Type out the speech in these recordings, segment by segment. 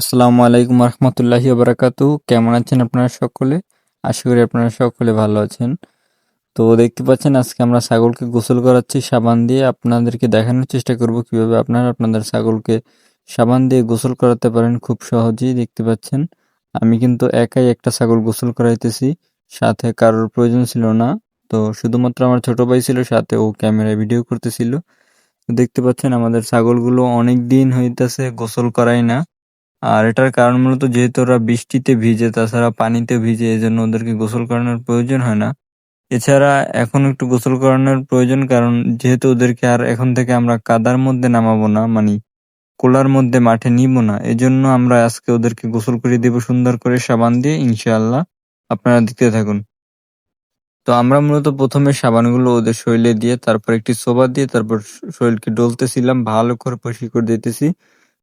আসসালামু আলাইকুম রহমতুল্লাহি বারাকাতু কেমন আছেন আপনারা সকলে? আশা করি আপনারা সকলে ভালো আছেন। তো দেখতে পাচ্ছেন, আজকে আমরা ছাগলকে গোসল করাচ্ছি সাবান দিয়ে। আপনাদেরকে দেখানোর চেষ্টা করব কীভাবে আপনারা আপনাদের ছাগলকে সাবান দিয়ে গোসল করাতে পারেন খুব সহজেই। দেখতে পাচ্ছেন, আমি কিন্তু একাই একটা ছাগল গোসল করাইতেছি। সাথে কারোর প্রয়োজন ছিল না। তো শুধুমাত্র আমার ছোট ভাই ছিল, সাথে ও ক্যামেরায় ভিডিও করতেছিল। দেখতে পাচ্ছেন, আমাদের ছাগলগুলো অনেক দিন হইতেছে গোসল করাই না। আর এটার কারণ মূলত যেহেতু ওরা বৃষ্টিতে ভিজে, তাছাড়া পানিতে ভিজে, এজন্য ওদেরকে গোসল করানোর প্রয়োজন হয় না। এছাড়া এখন একটু গোসল করানোর প্রয়োজন, কারণ যেহেতু ওদেরকে আর এখন থেকে আমরা কাদার মধ্যে নামাবো না মানে কোলার মধ্যে মাঠে নিব না, এজন্য আমরা আজকে ওদেরকে গোসল করে দেব সুন্দর করে সাবান দিয়ে, ইনশাআল্লাহ। আপনারা দেখতে থাকুন। তো আমরা মূলত প্রথমে সাবানগুলো ওদের শরীরে দিয়ে, তারপর একটি সোবা দিয়ে, তারপর শরীরকে ডলতেছিলাম, ভালো করে পরিষ্কার করে দিতেছি।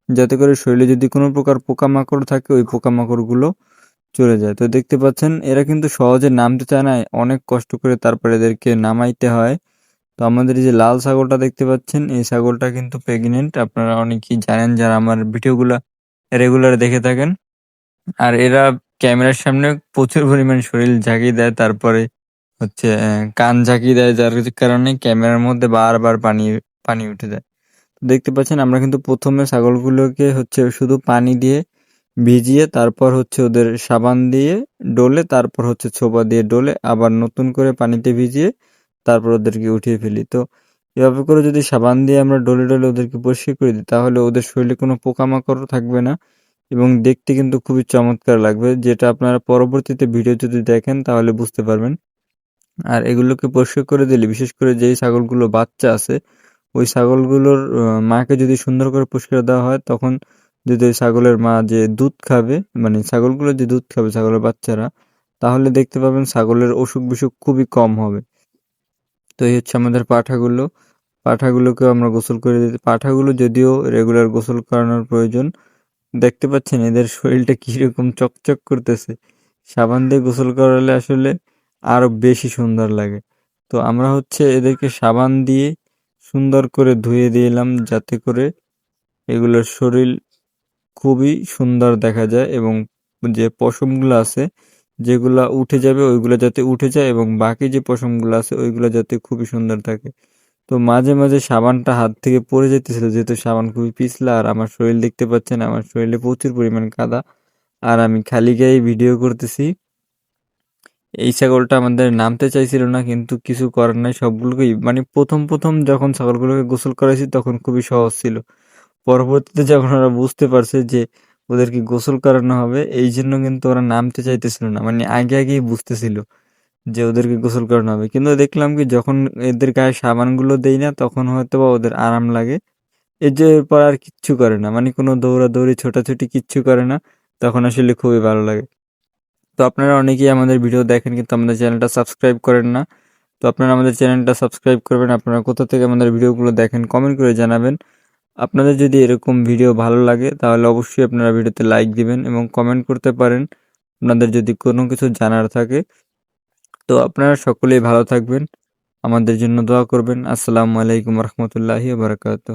যাতে করে শরীরে যদি কোনো প্রকার পোকামাকড় থাকে, ওই পোকামাকড়গুলো চলে যায়। তো দেখতে পাচ্ছেন, এরা কিন্তু সহজে নামতে চায় না, অনেক কষ্ট করে তারপরে এদেরকে নামাইতে হয়। তো আমাদের যে লাল ছাগলটা দেখতে পাচ্ছেন, এই ছাগলটা কিন্তু প্রেগনেন্ট আপনারা অনেকেই জানেন যারা আমার ভিডিওগুলা রেগুলার দেখে থাকেন। আর এরা ক্যামেরার সামনে প্রচুর পরিমাণ শরীর ঝাঁকিয়ে দেয়, তারপরে হচ্ছে কান ঝাঁকিয়ে দেয়, যার কারণে ক্যামেরার মধ্যে বারবার পানি পানি উঠে যায়। দেখতে পাচ্ছেন, আমরা কিন্তু প্রথমে ছাগলগুলোকে হচ্ছে শুধু পানি দিয়ে ভিজিয়ে, তারপর হচ্ছে ওদের সাবান দিয়ে ডলে, তারপর হচ্ছে ছোপা দিয়ে ডলে, আবার নতুন করে পানিতে ভিজিয়ে তারপর ওদেরকে উঠিয়ে ফেলি। তো এভাবে করে যদি সাবান দিয়ে আমরা ডলে ডলে ওদেরকে পরিষ্কার করে দিই, তাহলে ওদের শরীরে কোনো পোকামাকড় থাকবে না এবং দেখতে কিন্তু খুবই চমৎকার লাগবে, যেটা আপনারা পরবর্তীতে ভিডিও যদি দেখেন তাহলে বুঝতে পারবেন। আর এগুলোকে পরিষ্কার করে দিলে, বিশেষ করে যেই ছাগলগুলো বাচ্চা আছে ওই ছাগলগুলোর মাকে যদি সুন্দর করে পরিষ্কার দেওয়া হয়, তখন যদি ওই ছাগলের মা যে দুধ খাবে মানে ছাগলগুলো যে দুধ খাবে, ছাগলের বাচ্চারা, তাহলে দেখতে পাবেন ছাগলের অসুখ বিসুখ খুবই কম হবে। তো এই হচ্ছে আমাদের পাঠাগুলো। পাঠাগুলোকেও আমরা গোসল করে দিতে, পাঠাগুলো যদিও রেগুলার গোসল করানোর প্রয়োজন, দেখতে পাচ্ছেন এদের শরীরটা কীরকম চকচক করতেছে। সাবান দিয়ে গোসল করালে আসলে আরও বেশি সুন্দর লাগে। তো আমরা হচ্ছে এদেরকে সাবান দিয়ে সুন্দর করে ধুয়ে দিলাম যাতে করে এগুলোর শরীর খুবই সুন্দর দেখা যায় এবং যে পশমগুলো আছে, যেগুলা উঠে যাবে ওইগুলো যাতে উঠে যায় এবং বাকি যে পশমগুলো আছে ওইগুলো যাতে খুবই সুন্দর থাকে। তো মাঝে মাঝে সাবানটা হাত থেকে পড়ে যেতেছিল, যেহেতু সাবান খুবই পিছলা আর আমার শরীর দেখতে পাচ্ছেন, আমার শরীরে প্রচুর পরিমাণ কাদা। আর আমি খালি গায়ে ভিডিও করতেছি। এই ছাগলটা আমাদের নামতে চাইছিল না, কিন্তু কিছু করার নাই, সবগুলোকেই। মানে প্রথম প্রথম যখন ছাগলগুলোকে গোসল করাইছি, তখন খুবই সহজ ছিল। পরবর্তীতে যখন ওরা বুঝতে পারছে যে ওদেরকে গোসল করানো হবে, এই জন্য কিন্তু ওরা নামতে চাইতেছিল না। মানে আগে আগেই বুঝতেছিল যে ওদেরকে গোসল করানো হবে। কিন্তু দেখলাম কি, যখন এদের গায়ে সাবানগুলো দেই না, তখন হয়তো বা ওদের আরাম লাগে। এর যে এরপর আর কিচ্ছু করে না। মানে কোনো দৌড়াদৌড়ি, ছোটাছুটি কিচ্ছু করে না, তখন আসলে খুবই ভালো লাগে। তো আপনারা অনেকেই আমাদের ভিডিও দেখেন, কিন্তু আমাদের চ্যানেলটা সাবস্ক্রাইব করেন না। তো আপনারা আমাদের চ্যানেলটা সাবস্ক্রাইব করবেন, আপনারা কোথা থেকে আমাদের ভিডিওগুলো দেখেন কমেন্ট করে জানাবেন। আপনাদের যদি এরকম ভিডিও ভালো লাগে, তাহলে অবশ্যই আপনারা ভিডিওতে লাইক দিবেন এবং কমেন্ট করতে পারেন। আপনাদের যদি কোনো কিছু জানার থাকে, তো আপনারা সকলেই ভালো থাকবেন। আমাদের জন্য দোয়া করবেন। আসসালামু আলাইকুম রহমতুল্লাহি বারকাত